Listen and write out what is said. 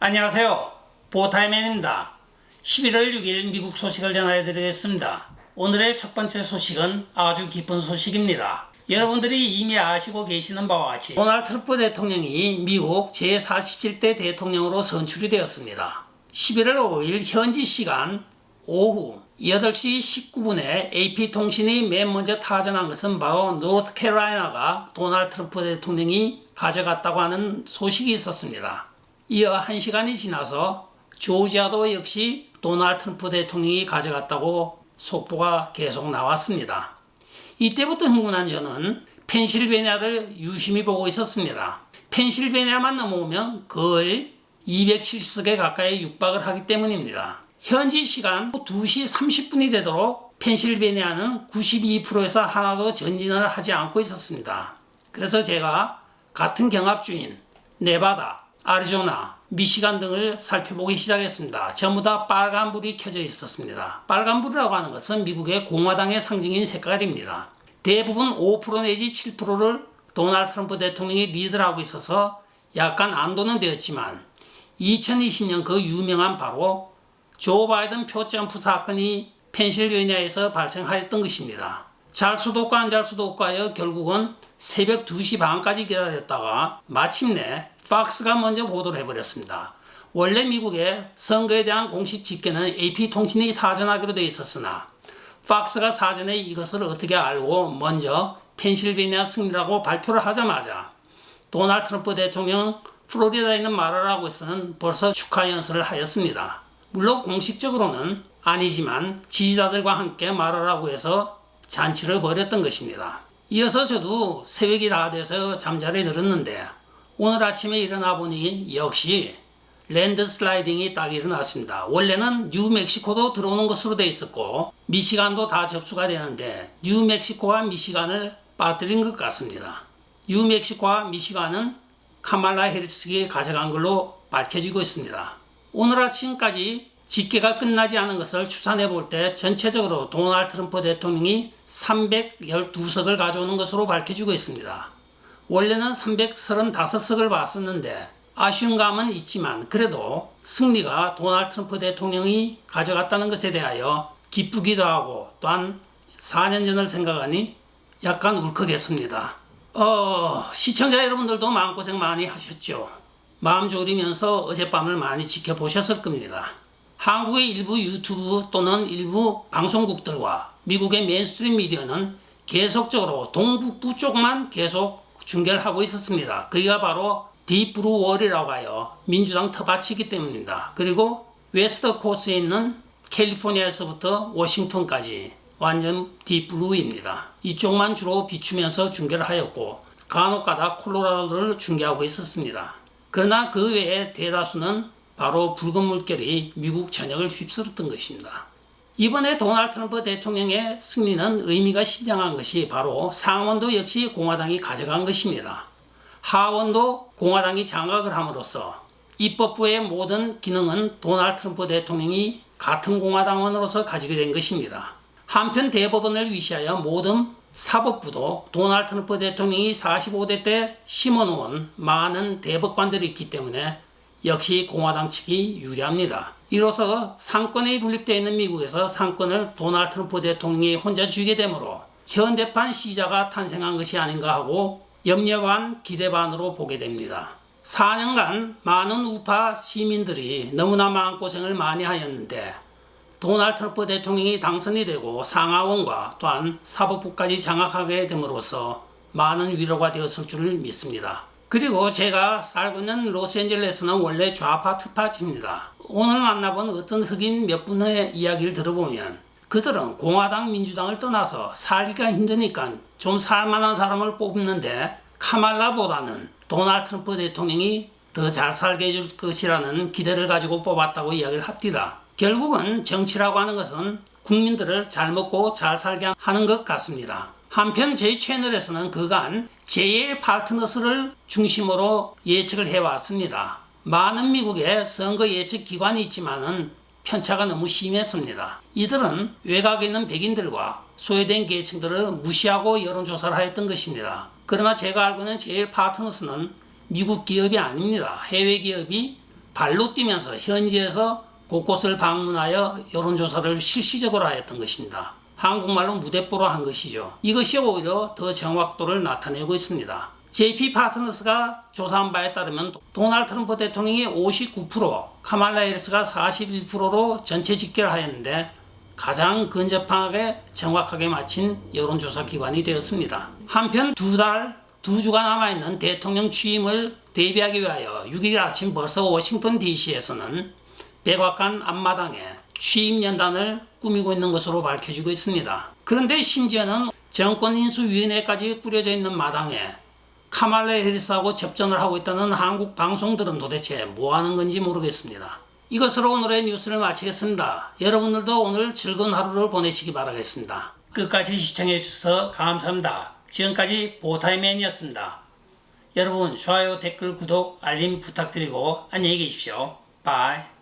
안녕하세요. 보타이맨입니다. 11월 6일 미국 소식을 전해드리겠습니다. 오늘의 첫 번째 소식은 아주 기쁜 소식입니다. 여러분들이 이미 아시고 계시는 바와 같이 도널드 트럼프 대통령이 미국 제47대 대통령으로 선출이 되었습니다. 11월 5일 현지 시간 오후 8시 19분에 AP통신이 맨 먼저 타전한 것은 바로 노스캐롤라이나가 도널드 트럼프 대통령이 가져갔다고 하는 소식이 있었습니다. 이어 1시간이 지나서 조지아도 역시 도널드 트럼프 대통령이 가져갔다고 속보가 계속 나왔습니다. 이때부터 흥분한 저는 펜실베니아를 유심히 보고 있었습니다. 펜실베니아만 넘어오면 거의 270석에 가까이 육박을 하기 때문입니다. 현지 시간 2시 30분이 되도록 펜실베니아는 92%에서 하나도 전진을 하지 않고 있었습니다. 그래서 제가 같은 경합주인 네바다, 아리조나, 미시간 등을 살펴보기 시작했습니다. 전부 다 빨간불이 켜져 있었습니다. 빨간불이라고 하는 것은 미국의 공화당의 상징인 색깔입니다. 대부분 5% 내지 7%를 도널드 트럼프 대통령이 리드를 하고 있어서 약간 안도는 되었지만 2020년 그 유명한 바로 조 바이든 표점프 사건이 펜실베니아에서 발생하였던 것입니다. 잘 수도 없고 안잘 수도 없고하여 결국은 새벽 2시 반까지 기다렸다가 마침내 팍스가 먼저 보도를 해버렸습니다. 원래 미국의 선거에 대한 공식 집계는 AP통신이 사전하기로 되어 있었으나 팍스가 사전에 이것을 어떻게 알고 먼저 펜실베니아 승리라고 발표를 하자마자 도널드 트럼프 대통령 플로리다에 있는 마라라고에서는 벌써 축하 연설을 하였습니다. 물론 공식적으로는 아니지만 지지자들과 함께 마라라고에서 잔치를 벌였던 것입니다. 이어서 저도 새벽이 다 돼서 잠자리에 들었는데 오늘 아침에 일어나 보니 역시 랜드 슬라이딩이 딱 일어났습니다. 원래는 뉴멕시코도 들어오는 것으로 돼 있었고 미시간도 다 접수가 되는데 뉴멕시코와 미시간을 빠뜨린 것 같습니다. 뉴멕시코와 미시간은 카말라 해리스가 가져간 걸로 밝혀지고 있습니다. 오늘 아침까지 집계가 끝나지 않은 것을 추산해 볼 때 전체적으로 도널드 트럼프 대통령이 312석을 가져오는 것으로 밝혀지고 있습니다. 원래는 335석을 봤었는데 아쉬운 감은 있지만 그래도 승리가 도널드 트럼프 대통령이 가져갔다는 것에 대하여 기쁘기도 하고 또한 4년 전을 생각하니 약간 울컥했습니다. 어, 시청자 여러분들도 마음고생 많이 하셨죠. 마음 졸이면서 어젯밤을 많이 지켜보셨을 겁니다. 한국의 일부 유튜브 또는 일부 방송국들과 미국의 메인스트림 미디어는 계속적으로 동북부 쪽만 계속 중계를 하고 있었습니다. 그게 바로 딥브루 월이라고 하여 민주당 터바치기 때문입니다. 그리고 웨스트 코스에 있는 캘리포니아에서부터 워싱턴까지 완전 딥블루입니다. 이쪽만 주로 비추면서 중계를 하였고 간혹가다 콜로라도를 중계하고 있었습니다. 그러나 그 외에 대다수는 바로 붉은 물결이 미국 전역을 휩쓸었던 것입니다. 이번에 도널드 트럼프 대통령의 승리는 의미가 심장한 것이 바로 상원도 역시 공화당이 가져간 것입니다. 하원도 공화당이 장악을 함으로써 입법부의 모든 기능은 도널드 트럼프 대통령이 같은 공화당원으로서 가지게 된 것입니다. 한편 대법원을 위시하여 모든 사법부도 도널드 트럼프 대통령이 45대 때 심어놓은 많은 대법관들이 있기 때문에 역시 공화당 측이 유리합니다. 이로써 상권에 분립되어 있는 미국에서 상권을 도널드 트럼프 대통령이 혼자 쥐게 되므로 현대판 시자가 탄생한 것이 아닌가 하고 염려 반 기대 반으로 보게 됩니다. 4년간 많은 우파 시민들이 너무나 마음고생을 많이 하였는데 도널드 트럼프 대통령이 당선이 되고 상하원과 또한 사법부까지 장악하게 됨으로써 많은 위로가 되었을 줄 믿습니다. 그리고 제가 살고 있는 로스앤젤레스는 원래 좌파 특파지입니다. 오늘 만나본 어떤 흑인 몇 분의 이야기를 들어보면 그들은 공화당 민주당을 떠나서 살기가 힘드니까 좀 살만한 사람을 뽑는데 카말라보다는 도널드 트럼프 대통령이 더 잘 살게 해줄 것이라는 기대를 가지고 뽑았다고 이야기를 합니다. 결국은 정치라고 하는 것은 국민들을 잘 먹고 잘 살게 하는 것 같습니다. 한편 제 채널에서는 그간 제1 파트너스를 중심으로 예측을 해왔습니다. 많은 미국의 선거 예측 기관이 있지만은 편차가 너무 심했습니다. 이들은 외곽에 있는 백인들과 소외된 계층들을 무시하고 여론조사를 하였던 것입니다. 그러나 제가 알고 있는 제일 파트너스는 미국 기업이 아닙니다. 해외 기업이 발로 뛰면서 현지에서 곳곳을 방문하여 여론조사를 실시적으로 하였던 것입니다. 한국말로 무대뽀로 한 것이죠. 이것이 오히려 더 정확도를 나타내고 있습니다. JP 파트너스가 조사한 바에 따르면 도널드 트럼프 대통령이 59%, 카말라 해리스가 41%로 전체 집계를 하였는데 가장 근접하게 정확하게 맞힌 여론조사 기관이 되었습니다. 한편 두 달, 두 주가 남아있는 대통령 취임을 대비하기 위하여 6일 아침 벌써 워싱턴 DC에서는 백악관 앞마당에 취임 연단을 꾸미고 있는 것으로 밝혀지고 있습니다. 그런데 심지어는 정권 인수위원회까지 꾸려져 있는 마당에 카말라 해리스하고 접전을 하고 있다는 한국 방송들은 도대체 뭐 하는 건지 모르겠습니다. 이것으로 오늘의 뉴스를 마치겠습니다. 여러분들도 오늘 즐거운 하루를 보내시기 바라겠습니다. 끝까지 시청해 주셔서 감사합니다. 지금까지 보타이맨이었습니다. 여러분 좋아요, 댓글, 구독, 알림 부탁드리고 안녕히 계십시오. 바이.